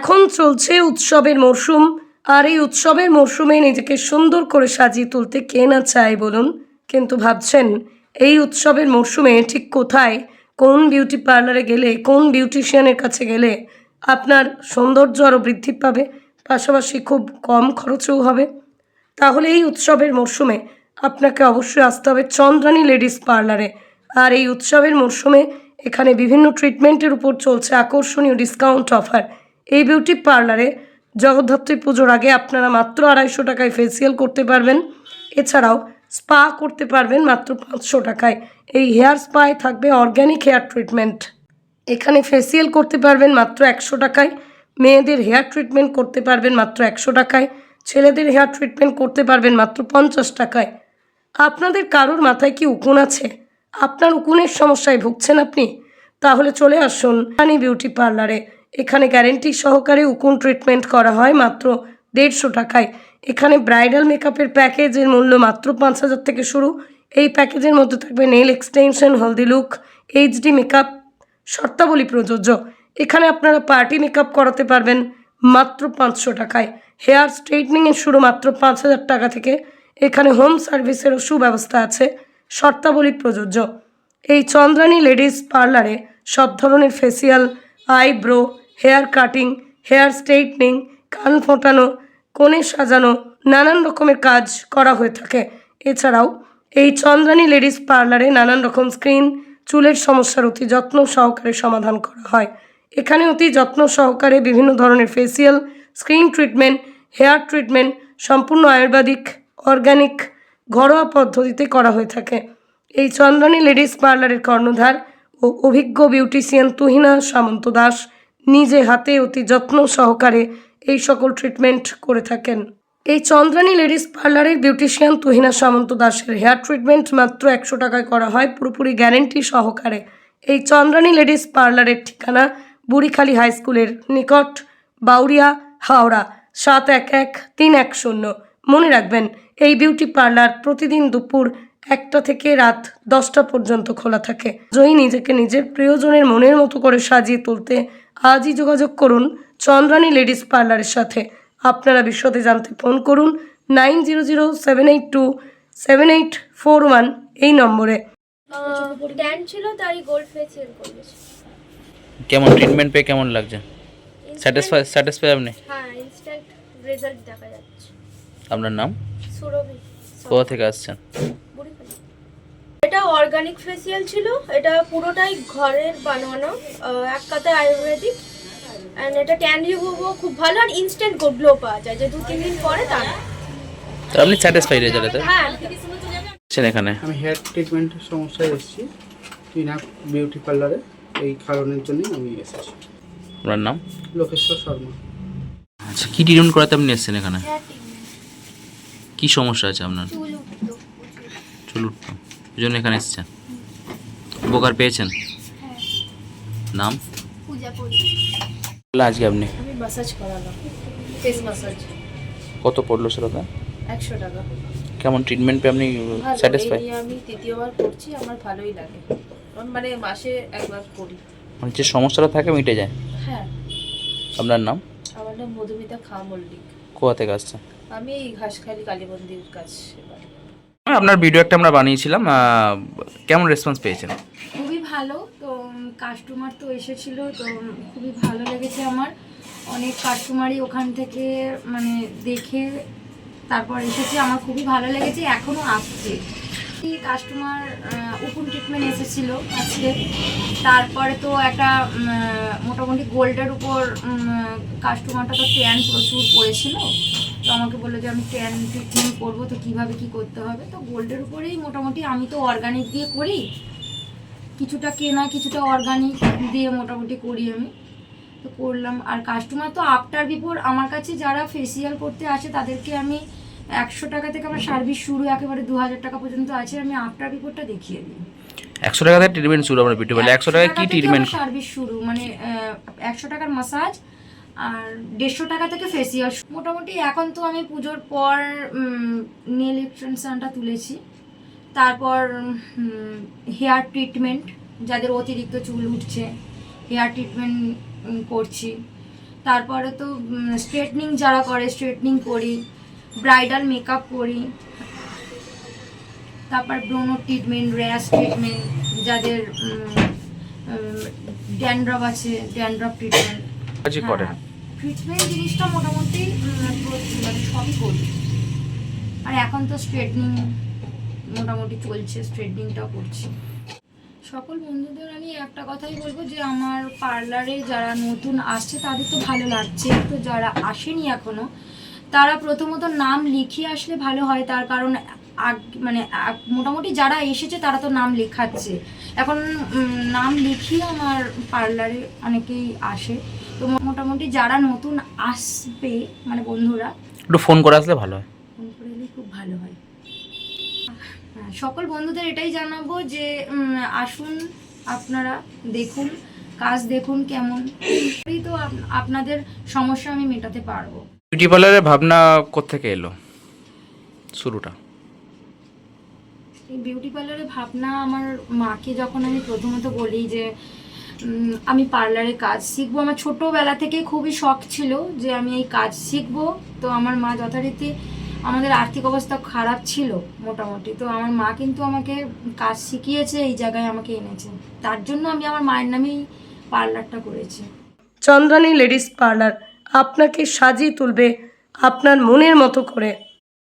এখন চলছে উৎসবের মরশুম। আর এই উৎসবের মরশুমে নিজেকে সুন্দর করে সাজিয়ে তুলতে কে না চায় বলুন? কিন্তু ভাবছেন, এই উৎসবের মরশুমে ঠিক কোথায়? কোন বিউটি পার্লারে গেলে, কোন বিউটিশিয়ানের কাছে গেলে আপনার সৌন্দর্য আরও বৃদ্ধি পাবে? পাশাপাশি খুব কম খরচেও হবে। তাহলে এই উৎসবের মরশুমে আপনাকে অবশ্যই আসতে হবে চন্দ্রানী লেডিস পার্লারে। আর এই উৎসবের মরশুমে এখানে বিভিন্ন ট্রিটমেন্টের উপর চলছে আকর্ষণীয় ডিসকাউন্ট অফার। এই বিউটি পার্লারে জগদ্ধাত্রী পুজোর আগে আপনারা মাত্র আড়াইশো টাকায় ফেসিয়াল করতে পারবেন। এছাড়াও স্পা করতে পারবেন মাত্র পাঁচশো টাকায়। এই হেয়ার স্পায় থাকবে অর্গ্যানিক হেয়ার ট্রিটমেন্ট এখানে ফেসিয়াল করতে পারবেন মাত্র একশো টাকায়। মেয়েদের হেয়ার ট্রিটমেন্ট করতে পারবেন মাত্র একশো টাকায়। ছেলেদের হেয়ার ট্রিটমেন্ট করতে পারবেন মাত্র পঞ্চাশ টাকায়। আপনাদের কারোর মাথায় কি উকুন আছে? আপনার উকুনের সমস্যায় ভুগছেন আপনি? তাহলে চলে আসুন রানী বিউটি পার্লারে এখানে গ্যারেন্টি সহকারে উকুন ট্রিটমেন্ট করা হয় মাত্র দেড়শো টাকায়। এখানে ব্রাইডাল মেকআপের প্যাকেজের মূল্য মাত্র পাঁচ হাজার থেকে শুরু। এই প্যাকেজের মধ্যে থাকবে nail extension haldi look HD makeup শর্তাবলী প্রযোজ্য। এখানে আপনারা পার্টি মেকআপ করাতে পারবেন মাত্র পাঁচশো টাকায়। হেয়ার স্ট্রেটনিংয়ের শুরু মাত্র পাঁচ হাজার টাকা থেকে। এখানে হোম সার্ভিসেরও সুব্যবস্থা আছে, শর্তাবলী প্রযোজ্য। এই চন্দ্রানী লেডিস পার্লারে সব ধরনের facial eyebrow, hair cutting, hair straightening কান ফোটানো, কোণে সাজানো, নানান রকমের কাজ করা হয়ে থাকে। এছাড়াও এই চন্দ্রানী লেডিস পার্লারে নানান রকম স্ক্রিন, চুলের সমস্যার অতি যত্ন সহকারে সমাধান করা হয়। এখানে অতি যত্ন সহকারে বিভিন্ন ধরনের facial skin treatment hair treatment সম্পূর্ণ আয়ুর্বেদিক অর্গানিক ঘরোয়া পদ্ধতিতে করা হয়ে থাকে। এই চন্দ্রানী লেডিস পার্লারের কর্ণধার ও অভিজ্ঞ বিউটিশিয়ান তুহিনা সামন্ত দাস নিজে হাতে অতি যত্ন সহকারে এই সকল ট্রিটমেন্ট করে থাকেন। এই চন্দ্রানী লেডিস পার্লারের বিউটিশিয়ান তুহিনা সামন্ত দাসের হেয়ার ট্রিটমেন্ট মাত্র একশো টাকায় করা হয়, পুরোপুরি গ্যারেন্টি সহকারে। এই চন্দ্রানী লেডিস পার্লারের ঠিকানা বুড়িখালী হাই স্কুলের নিকট, বাউরিয়া, হাওড়া, সাত এক এক তিন এক শূন্য। মনে রাখবেন, এই বিউটি পার্লার প্রতিদিন দুপুর একটা থেকে রাত দশটা পর্যন্ত খোলা থাকে। জয়ী নিজেকে নিজের প্রিয়জনের মনের মতো করে সাজিয়ে তুলতে আজই যোগাযোগ করুন চন্দ্রানী লেডিস পার্লারের সাথে। আপনারা বিশদে জানতে ফোন করুন nine zero zero seven eight two seven eight four one এই নম্বরে। ট্যান ছিল তারই গোল্ড ফেসিয়াল করেছি কেমন ট্রিটমেন্ট পেয়ে কেমন লাগছে? স্যাটিসফাই স্যাটিসফাই আপনি? হ্যাঁ ইনস্ট্যান্ট রেজাল্ট দেখা যাচ্ছে। আপনার নাম? সুরভি। কোথা থেকে আসছেন। এটা অর্গানিক ফেসিয়াল ছিল এটা পুরোটাই ঘরের বানানো এক কথায় আয়ুর্বেদিক অ্যান্ড এটা ট্যান রিমুভও খুব ভালো আর ইনস্ট্যান্ট গ্লো পাওয়া যায় যে দু তিন দিন পরে তা না। তো আপনি স্যাটিসফাই রেজাল্টে হ্যাঁ আছেন এখানে? আমি হেয়ার ট্রিটমেন্টের সমস্যায় এসেছি টিনা বিউটি পার্লারে এই কারণের জন্যই আমি এসেছি। আপনার নাম? লোকেশ্বর শর্মা। আচ্ছা কী ট্রিটমেন্ট করাতে আপনি এসেছেন এখানে? কি সমস্যা আছে আপনার? চুল উঠল। চুল উঠতো ওই জন্য এখানে এসেছেন। উপকার পেয়েছেন? নাম? পূজা করি আজকে আপনি? কত পড়ল সেটা একশো টাকা। কেমন ট্রিটমেন্ট পেয়ে আপনি স্যাটিসফাই নিয়ে আমি তৃতীয়বার করছি আমার ভালোই লাগে। মানে মাসে একবার করি মানে যে সমস্যাটা থাকে মিটে যায়? হ্যাঁ। আপনার নাম? আমার নাম মধুমিতা খা মল্লিক কোথা থেকে আসছেন? আমি এই ঘাসখালি কালী মন্দির কাছে। আপনার ভিডিও একটা আমরা বানিয়েছিলাম কেমন রেসপন্স পেয়েছেন? খুবই ভালো, তো কাস্টমার তো এসেছিল, তো খুবই ভালো লেগেছে আমার। অনেক কাস্টমারই ওখান থেকে মানে দেখে তারপর এসেছে, আমার খুবই ভালো লেগেছে এখনও আসছে। কাস্টমার ওপেন ট্রিটমেন্ট এসেছিল আজকে। তারপরে তো একটা মোটামুটি গোল্ডের উপর কাস্টমারটা তো ট্যান প্রচুর পড়েছিল। তো আমাকে বলল যে আমি ট্যান ট্রিটমেন্ট করব তো কীভাবে কি করতে হবে? তো গোল্ডের উপরেই মোটামুটি আমি তো অর্গানিক দিয়ে করি। কিছুটা কেনা কিছুটা অর্গানিক দিয়ে মোটামুটি করি আমি। তো করলাম। আর কাস্টমার তো আফটার বিফোর আমার কাছে যারা ফেসিয়াল করতে আসে তাদেরকে আমি একশো টাকা থেকে আমার সার্ভিস শুরু একেবারে দু হাজার টাকা পর্যন্ত আছে আমি আফটার বিফোরটা দেখিয়ে দিই। একশো টাকা থেকে ট্রিটমেন্ট শুরু বিউটি পার্লার একশো টাকা কি ট্রিটমেন্ট সার্ভিস শুরু মানে একশো টাকার মাসাজ আর দেড়শো টাকা থেকে ফেসিয়াল মোটামুটি এখন তো আমি পুজোর পর নেল এক্সটেনশনটা তুলেছি। তারপর হেয়ার ট্রিটমেন্ট যাদের অতিরিক্ত চুল উঠছে হেয়ার ট্রিটমেন্ট করছি। তারপরে তো স্ট্রেটনিং যারা করে স্ট্রেটনিং করি ব্রাইডাল মেকআপ করি। তারপর ব্রোনো ট্রিটমেন্ট র্যাশ ট্রিটমেন্ট যাদের ড্যান্ড্রফ আছে ড্যান্ড্রফ ট্রিটমেন্ট। ট্রিটমেন্ট জিনিসটা মোটামুটি মানে সবই করি। আর এখন তো স্ট্রেটনিং মোটামুটি চলছে স্ট্রেটনিংটাও করছি। সকল বন্ধুদের আমি একটা কথাই বলব যে, আমার পার্লারে যারা নতুন আসছে, তাদের তো ভালো লাগছে। তো যারা আসেনি এখনও তারা প্রথমত নাম লিখিয়ে আসলে ভালো হয়। তার কারণ মানে মোটামুটি যারা এসেছে, তারা তো নাম লেখাচ্ছে। এখন নাম লিখিয়ে আমার পার্লারে অনেকেই আসে। মোটামুটি যারা নতুন আসবে মানে বন্ধুরা একটু ফোন করে আসলে ভালো হয়। ফোন করে এলে খুব ভালো হয়। সকল বন্ধুদের এটাই জানাব যে আসুন আপনারা দেখুন কাজ দেখুন কেমন। তো আপনাদের সমস্যা আমি মেটাতে পারব। বিউটি পার্লারের ভাবনা কোত্থেকে এলো? শুরুটা। এই বিউটি পার্লারের ভাবনা আমার মাকে যখন আমি প্রথমত বলি যে আমি পার্লারে কাজ শিখব। আমার ছোটোবেলা থেকে খুবই শখ ছিল যে আমি এই কাজ শিখব। তো আমার মা যথারীতি আমাদের আর্থিক অবস্থা খারাপ ছিল মোটামুটি। তো আমার মা কিন্তু আমাকে কাজ শিখিয়েছে এই জায়গায় আমাকে এনেছে। তার জন্য আমি আমার মায়ের নামেই পার্লারটা করেছি। চন্দ্রানী লেডিস পার্লার আপনাকে সাজিয়ে তুলবে আপনার মনের মতো করে।